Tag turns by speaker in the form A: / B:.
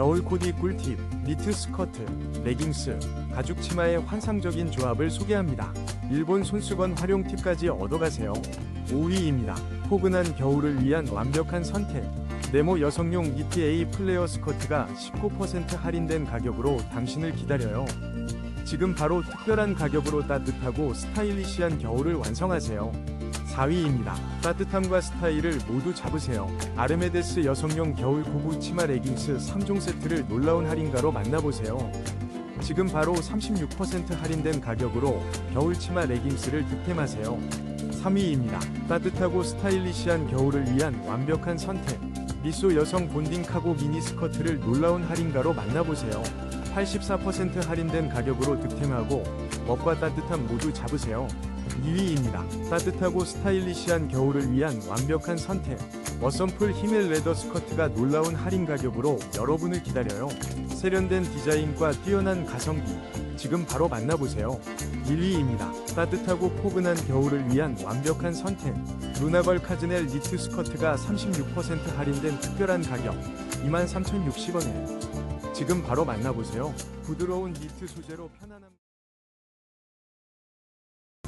A: 겨울 코디 꿀팁, 니트 스커트, 레깅스, 가죽 치마의 환상적인 조합을 소개합니다. 일본 손수건 활용 팁까지 얻어가세요. 5위입니다. 포근한 겨울을 위한 완벽한 선택. 네모 여성용 ETA 플레어 스커트가 19% 할인된 가격으로 당신을 기다려요. 지금 바로 특별한 가격으로 따뜻하고 스타일리시한 겨울을 완성하세요. 4위입니다. 따뜻함과 스타일을 모두 잡으세요. 아르메데스 여성용 겨울 고무 치마 레깅스 3종 세트를 놀라운 할인가로 만나보세요. 지금 바로 36% 할인된 가격으로 겨울 치마 레깅스를 득템하세요. 3위입니다. 따뜻하고 스타일리시한 겨울을 위한 완벽한 선택. 미소 여성 본딩 카고 미니 스커트를 놀라운 할인가로 만나보세요. 84% 할인된 가격으로 득템하고 멋과 따뜻함 모두 잡으세요. 2위입니다. 따뜻하고 스타일리시한 겨울을 위한 완벽한 선택. 워썸풀 히멜 레더 스커트가 놀라운 할인 가격으로 여러분을 기다려요. 세련된 디자인과 뛰어난 가성비. 지금 바로 만나보세요. 1위입니다. 따뜻하고 포근한 겨울을 위한 완벽한 선택. 루나벌 카즈넬 니트 스커트가 36% 할인된 특별한 가격 23,060원에 지금 바로 만나보세요. 부드러운 니트 소재로 편안함